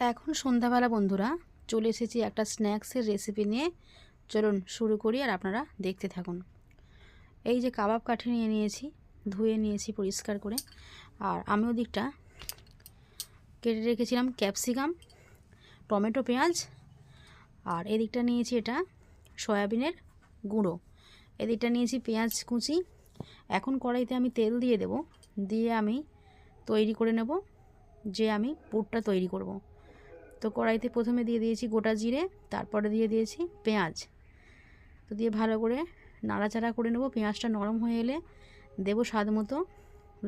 এখন সন্ধ্যাবেলা বন্ধুরা, চলে এসেছি একটা স্ন্যাক্সের রেসিপি নিয়ে। চলুন শুরু করি আর আপনারা দেখতে থাকুন। এই যে কাবাব কাঠি নিয়ে নিয়েছি, ধুয়ে নিয়েছি পরিষ্কার করে। আর আমি ওদিকটা কেটে রেখেছিলাম ক্যাপসিকাম, টমেটো পেঁয়াজ, আর এদিকটা নিয়েছি এটা সয়াবিনের গুঁড়ো। এদিকটা নিয়েছি পেঁয়াজ কুচি। এখন কড়াইতে আমি তেল দিয়ে দেব, দিয়ে আমি তৈরি করে নেব, যে আমি পুরটা তৈরি করব। তো কড়াইতে প্রথমে দিয়ে দিয়েছি গোটা জিরে, তারপরে দিয়ে দিয়েছি পেঁয়াজ। তো দিয়ে ভালো করে নাড়াচাড়া করে নেব। পেঁয়াজটা নরম হয়ে এলে দেবো স্বাদ মতো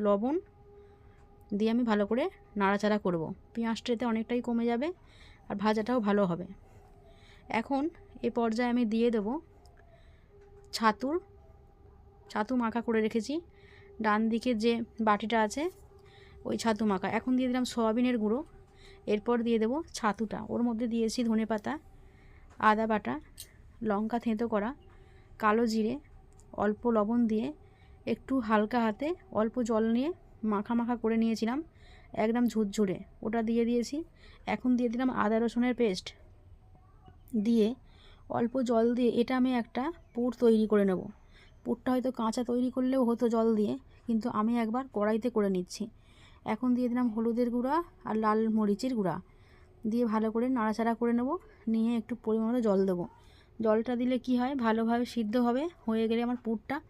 লবণ। দিয়ে আমি ভালো করে নাড়াচাড়া করব। পেঁয়াজটা এতে অনেকটাই কমে যাবে আর ভাজাটাও ভালো হবে। এখন এ পর্যায়ে আমি দিয়ে দেব ছাতুর। ছাতু মাখা করে রেখেছি। ডান দিকে যে বাটিটা আছে, ওই ছাতু মাখা। এখন দিয়ে দিলাম সয়াবিনের গুঁড়ো। এরপর দিয়ে দেবো ছাতুটা। ওর মধ্যে দিয়েছি ধনে পাতা, আদা বাটা, লঙ্কা থেঁতো করা, কালো জিরে, অল্প লবণ দিয়ে একটু হালকা হাতে অল্প জল নিয়ে মাখা মাখা করে নিয়েছিলাম একদম ঝুরঝুরে। ওটা দিয়ে দিয়েছি। এখন দিয়ে দিলাম আদা রসুনের পেস্ট। দিয়ে অল্প জল দিয়ে এটা আমি একটা পুর তৈরি করে নেব। পুরটা হয়তো কাঁচা তৈরি করলেও হতো জল দিয়ে, কিন্তু আমি একবার কড়াইতে করে নিচ্ছি। এখন দিয়ে দিলাম হলুদের গুঁড়া আর লাল মরিচের গুঁড়া। দিয়ে ভালো করে নাড়াচাড়া করে নেব, নিয়ে একটু পরিমাণে জল দেবো। জলটা দিলে কি হয়? ভালোভাবে সিদ্ধ হবে, হয়ে গেলে আমার পুরটা।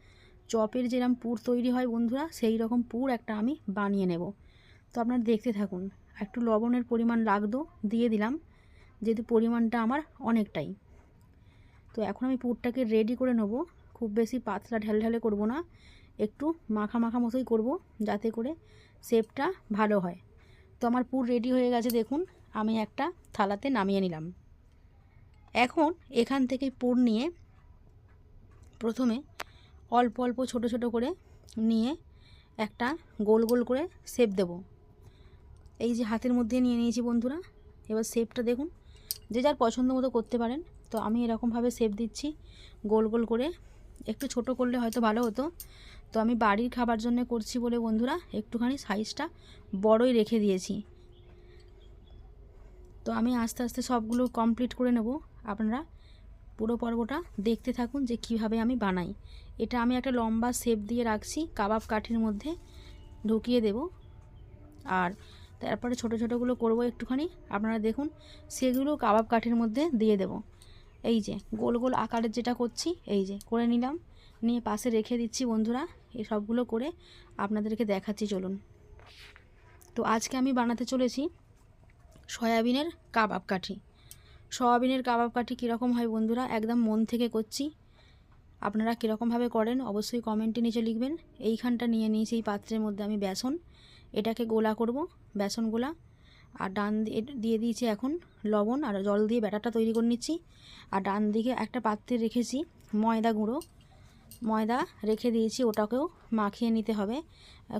চপের যেরকম পুর তৈরি হয় বন্ধুরা, সেই রকম পুর একটা আমি বানিয়ে নেব। তো আপনারা দেখতে থাকুন, একটু লবণের পরিমাণ লাগতো, দিয়ে দিলাম। যেহেতু পরিমাণটা আমার অনেকটাই। তো এখন আমি পুরটাকে রেডি করে নেব। খুব বেশি পাতলা ঢেলঢেলে করব না, একটু মাখা মাখা মতোই করব, যাতে করে শেপটা ভালো হয়। তো আমার পুর রেডি হয়ে গেছে, দেখুন, আমি একটা থালাতে নামিয়ে নিলাম। এখন এখান থেকে পুর নিয়ে প্রথমে অল্প অল্প ছোট ছোট করে নিয়ে একটা গোল গোল করে শেপ দেব। এই যে হাতের মধ্যে নিয়ে নিয়েছি বন্ধুরা, এবার শেপটা দেখুন, যে যার পছন্দ মতো করতে পারেন। তো আমি এরকমভাবে শেপ দিচ্ছি, গোল গোল করে। একটু ছোট করলে হয়তো ভালো হতো। তো আমি বাড়ির খাবার জন্য করছি বলে, বন্ধুরা, একটুখানি সাইজটা বড়ই রেখে দিয়েছি। তো আমি আস্তে আস্তে সবগুলো কমপ্লিট করে নেব। আপনারা পুরো পর্বটা দেখতে থাকুন যে কীভাবে আমি বানাই। এটা আমি একটা লম্বা শেপ দিয়ে রাখছি, কাবাব কাঠির মধ্যে ঢুকিয়ে দেব। আর তারপরে ছোট ছোটোগুলো করব একটুখানি। আপনারা দেখুন, সেগুলো কাবাব কাঠির মধ্যে দিয়ে দেব। এই যে, গোল গোল আকারের যেটা করছি, এই যে, করে নিলাম। নিয়ে পাশে রেখে দিচ্ছি বন্ধুরা। এই সবগুলো করে আপনাদেরকে দেখাচ্ছি, চলুন। তো আজকে আমি বানাতে চলেছি সয়াবিনের কাবাব কাঠি। সয়াবিনের কাবাব কাঠি কীরকম হয় বন্ধুরা, একদম মন থেকে করছি। আপনারা কীরকমভাবে করেন অবশ্যই কমেন্টে নিচে লিখবেন। এইখানটা নিয়ে নিয়েছি এই পাত্রের মধ্যে আমি বেসন। এটাকে গোলা করব, বেসন গোলা। আর ডান দিয়ে দিয়েছি এখন লবণ আর জল দিয়ে ব্যাটারটা তৈরি করে নিচ্ছি। আর ডান দিকে একটা পাত্রে রেখেছি ময়দা গুঁড়ো। ময়দা রেখে দিয়েছি, ওটাকেও মাখিয়ে নিতে হবে।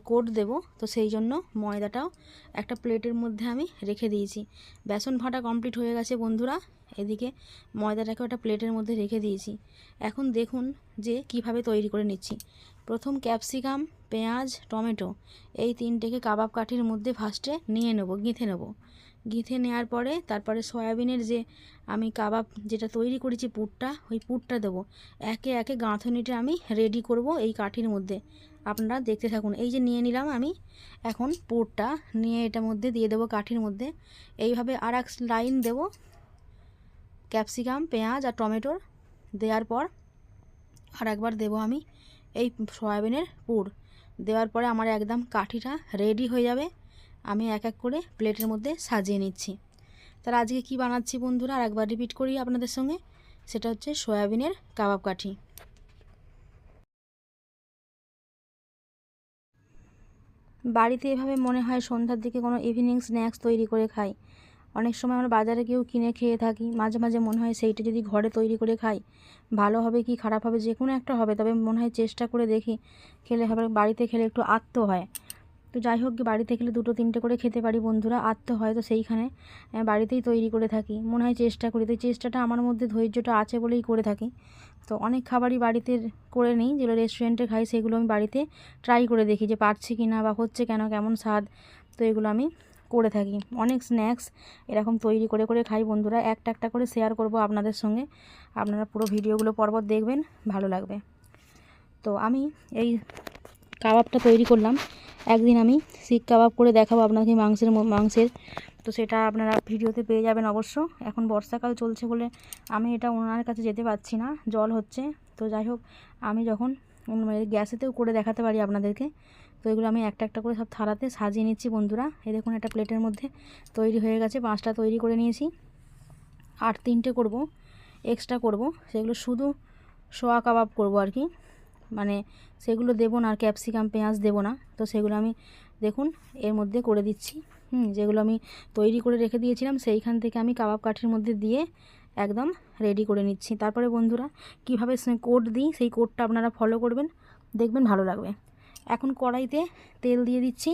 কোট দেব, তো সেই জন্য ময়দাটাও একটা প্লেটের মধ্যে আমি রেখে দিয়েছি। বেসন ভাটা কমপ্লিট হয়ে গেছে বন্ধুরা, এদিকে ময়দাটাকেও একটা প্লেটের মধ্যে রেখে দিয়েছি। এখন দেখুন যে কীভাবে তৈরি করে নিচ্ছি। প্রথম ক্যাপসিকাম, পেঁয়াজ, টমেটো, এই তিনটেকে কাবাব কাঠির মধ্যে ফার্স্টে নিয়ে নেব, গিঁথে নেব। গিঁথে নেওয়ার পরে তারপরে সয়াবিনের যে আমি কাবাব যেটা তৈরি করেছি পুরটা, ওই পুরটা দেবো। একে একে গাঁথনিটা আমি রেডি করব এই কাঠির মধ্যে। আপনারা দেখতে থাকুন। এই যে নিয়ে নিলাম আমি এখন পুরটা। নিয়ে এটার মধ্যে দিয়ে দেবো কাঠির মধ্যে। এইভাবে আর এক লাইন দেব। ক্যাপসিকাম, পেঁয়াজ আর টমেটোর দেওয়ার পর আর একবার দেবো আমি এই সয়াবিনের পুর। দেওয়ার পরে আমার একদম কাঠিটা রেডি হয়ে যাবে। আমি এক এক করে প্লেটের মধ্যে সাজিয়ে নিচ্ছি। তার আজকে কি বানাচ্ছি বন্ধুরা? আর একবার রিপিট করি আপনাদের সঙ্গে। সেটা হচ্ছে সয়াবিনের কাবাব কাঠি। বাড়িতে এভাবে মনে হয় সন্ধ্যার দিকে কোনো ইভিনিং স্ন্যাক্স তৈরি করে খাই। অনেক সময় আমরা বাজারে গিয়েও কিনে খেয়ে থাকি। মাঝে মাঝে মনে হয় সেইটা যদি ঘরে তৈরি করে খাই, ভালো হবে কি খারাপ হবে? যে কোনো একটা হবে। তবে মনে হয় চেষ্টা করে দেখি। খেলে হবে, বাড়িতে খেলে একটু আত্ম হয়। তো যাই হোক বাড়িতে খেলে দুটো তিনটে করে খেতে পারি বন্ধুরা, আত্ম হয় তো সেইখানে বাড়িতেই তৈরি করে থাকি। মনে হয় চেষ্টা করি, তো চেষ্টাটা আমার মধ্যে ধৈর্যটা আছে বলেই করে থাকি। তো অনেক খাবারই বাড়িতে করে নিই, যেগুলো রেস্টুরেন্টে খাই, সেগুলো আমি বাড়িতে ট্রাই করে দেখি যে পারছি কি না বা হচ্ছে কেন, কেমন স্বাদ। তো এগুলো আমি করে থাকি। অনেক স্ন্যাক্স এরকম তৈরি করে করে খাই বন্ধুরা। একটা একটা করে শেয়ার করব আপনাদের সঙ্গে। আপনারা পুরো ভিডিওগুলো পর্বত দেখবেন, ভালো লাগবে। তো আমি এই কাবাবটা তৈরি করলাম। একদিন আমি শিক কাবাব করে দেখাবো আপনাকে মাংসের মাংসের। তো সেটা আপনারা ভিডিওতে পেয়ে যাবেন অবশ্য। এখন বর্ষাকাল চলছে বলে আমি এটা ওনার কাছে যেতে পারছি না, জল হচ্ছে। তো যাই হোক, আমি যখন মানে গ্যাসেতেও করে দেখাতে পারি আপনাদেরকে। তো এগুলো আমি একটা একটা করে সব থালাতে সাজিয়ে নিচ্ছি বন্ধুরা। এই দেখুন একটা প্লেটের মধ্যে তৈরি হয়ে গেছে, পাঁচটা তৈরি করে নিয়েছি। আর তিনটে করব, এক্সট্রা করব। সেগুলো শুধু সোয়া কাবাব করব আর কি। মানে সেগুলো দেবো না, আর ক্যাপসিকাম, পেঁয়াজ দেবো না। তো সেগুলো আমি দেখুন, এর মধ্যে করে দিচ্ছি। হুম, যেগুলো আমি তৈরি করে রেখে দিয়েছিলাম, সেইখান থেকে আমি কাবাব কাঠির মধ্যে দিয়ে একদম রেডি করে নিচ্ছি। তারপরে বন্ধুরা, কীভাবে কোড দিই, সেই কোডটা আপনারা ফলো করবেন, দেখবেন ভালো লাগবে। এখন কড়াইতে তেল দিয়ে দিচ্ছি।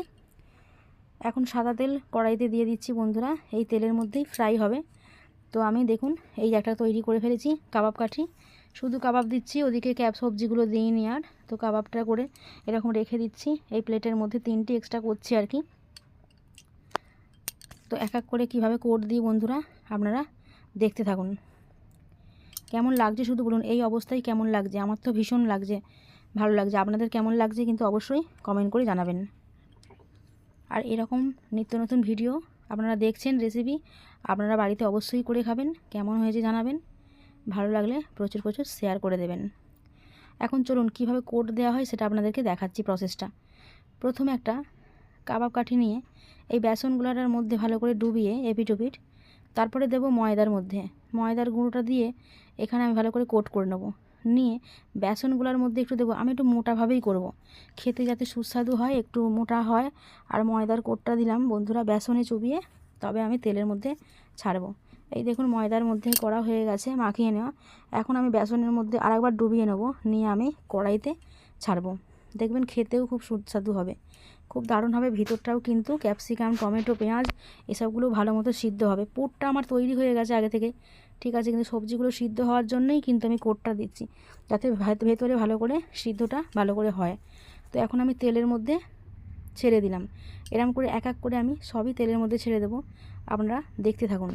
এখন সাদা তেল কড়াইতে দিয়ে দিচ্ছি বন্ধুরা, এই তেলের মধ্যেই ফ্রাই হবে। তো আমি দেখুন, এই একটা তৈরি করে ফেলেছি কাবাব কাঠি। শুধু কাবাব দিচ্ছি, ওদিকে ক্যাপ সবজিগুলো দিইনি আর। তো কাবাবটা করে এরকম রেখে দিচ্ছি, এই প্লেটের মধ্যে তিনটি এক্সট্রা করছি আর কি। তো এক এক করে কীভাবে কোট দিই বন্ধুরা, আপনারা দেখতে থাকুন। কেমন লাগছে শুধু বলুন, এই অবস্থায় কেমন লাগছে? আমার তো ভীষণ লাগছে, ভালো লাগছে। আপনাদের কেমন লাগছে কিন্তু অবশ্যই কমেন্ট করে জানাবেন। আর এরকম নিত্য নতুন ভিডিও আপনারা দেখছেন রেসিপি আপনারা বাড়িতে অবশ্যই করে খাবেন। কেমন হয়েছে জানাবেন। ভালো লাগলে প্রচুর প্রচুর শেয়ার করে দেবেন। এখন চলুন কীভাবে কোট দেওয়া হয় সেটা আপনাদেরকে দেখাচ্ছি প্রসেসটা প্রথমে একটা কাবাব কাঠি নিয়ে এই বেসনগুলোটার মধ্যে ভালো করে ডুবিয়ে এপিট ওপিট তারপরে দেব ময়দার মধ্যে। ময়দার গুঁড়োটা দিয়ে এখানে আমি ভালো করে কোট করে নেব। নিয়ে বেসনগুলোর মধ্যে একটু দেবো, আমি একটু মোটাভাবেই করব। খেতে যাতে সুস্বাদু হয়, একটু মোটা হয়, আর ময়দার কোটটা দিলাম বন্ধুরা বেসনে চুবিয়ে, তবে আমি তেলের মধ্যে ছাড়বো। এই দেখুন ময়দার মধ্যে করা হয়ে গেছে, মাখিয়ে নেওয়া। এখন আমি বেসনের মধ্যে আরেকবার ডুবিয়ে নেব, নিয়ে আমি কড়াইতে ছাড়বো। দেখবেন খেতেও খুব সুস্বাদু হবে। খুব দারুণ হবে, ভিতরটাও কিন্তু ক্যাপসিকাম, টমেটো, পেঁয়াজ এসবগুলো ভালো মতো সিদ্ধ হবে। পুরটা আমার তৈরি হয়ে গেছে আগে থেকে। ঠিক আছে, কিন্তু সবজিগুলো সিদ্ধ হওয়ার জন্যই কিন্তু আমি কোটটা দিচ্ছি, যাতে ভেতরে ভালো করে সিদ্ধটা ভালো করে হয়। তো এখন আমি তেলের মধ্যে ছেড়ে দিলাম। এরম করে এক এক করে আমি সবই তেলের মধ্যে ছেড়ে দেবো। আপনারা দেখতে থাকুন।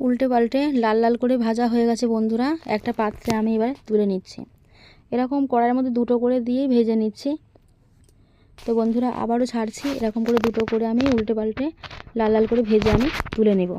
উল্টে পাল্টে লাল লাল করে ভাজা হয়ে গেছে বন্ধুরা। একটা পাত্রে আমি এবার তুলে নিচ্ছি। এরকম কড়াইয়ের মধ্যে দুটো করে দিয়ে ভেজে নিচ্ছি। তো বন্ধুরা, আবারও ছাড়ছি। এরকম করে দুটো করে আমি উল্টে পাল্টে লাল লাল করে ভেজে আমি তুলে নেব।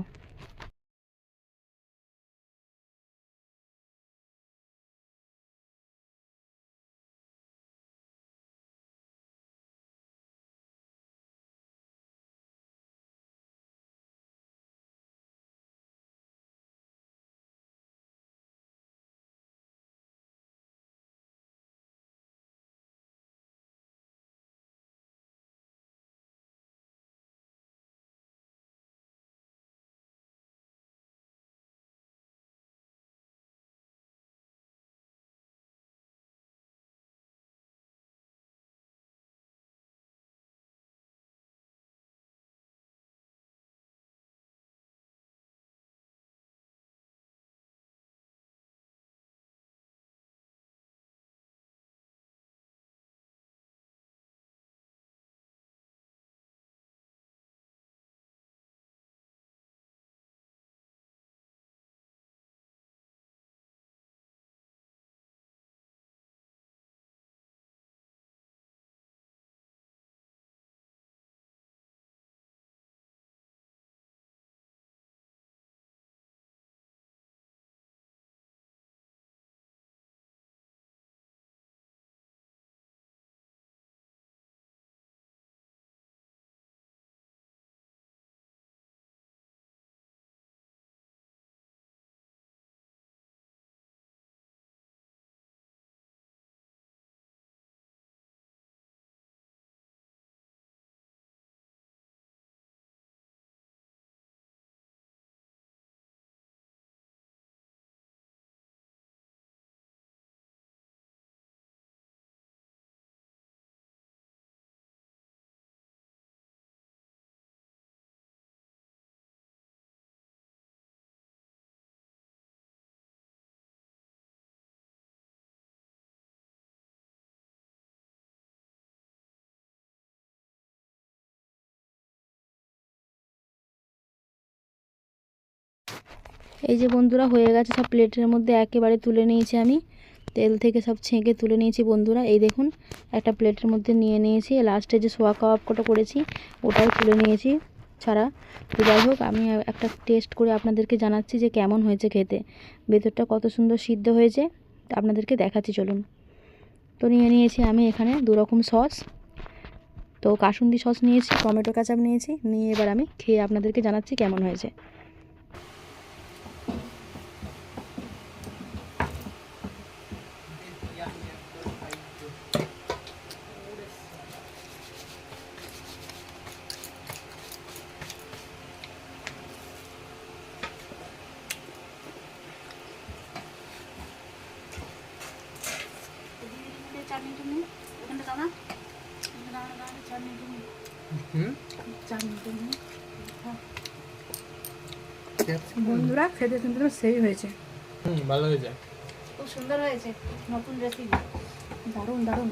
এই যে বন্ধুরা, হয়ে গেছে সব প্লেটের মধ্যে একেবারে তুলে নিয়েছি আমি। তেল থেকে সব ছেঁকে তুলে নিয়েছি বন্ধুরা। এই দেখুন, একটা প্লেটের মধ্যে নিয়ে নিয়েছি। লাস্টে যে সোয়া কাবাব কটা করেছি, ওটাও তুলে নিয়েছি ছাড়া। তো যাই হোক, আমি একটা টেস্ট করে আপনাদেরকে জানাচ্ছি যে কেমন হয়েছে খেতে। ভেতরটা কত সুন্দর সিদ্ধ হয়েছে। আপনাদেরকে দেখাচ্ছি, চলুন। তো নিয়ে নিয়েছি আমি এখানে দু রকম সস। তো কাসুন্দি সস নিয়েছি, টমেটো কাঁচাপ নিয়েছি। নিয়ে এবার আমি খেয়ে আপনাদেরকে জানাচ্ছি কেমন হয়েছে। বন্ধুরা খেতে কিন্তু সেই হয়েছে। হুম ভালো হয়েছে। খুব সুন্দর হয়েছে নতুন রেসিপি দারুণ দারুণ।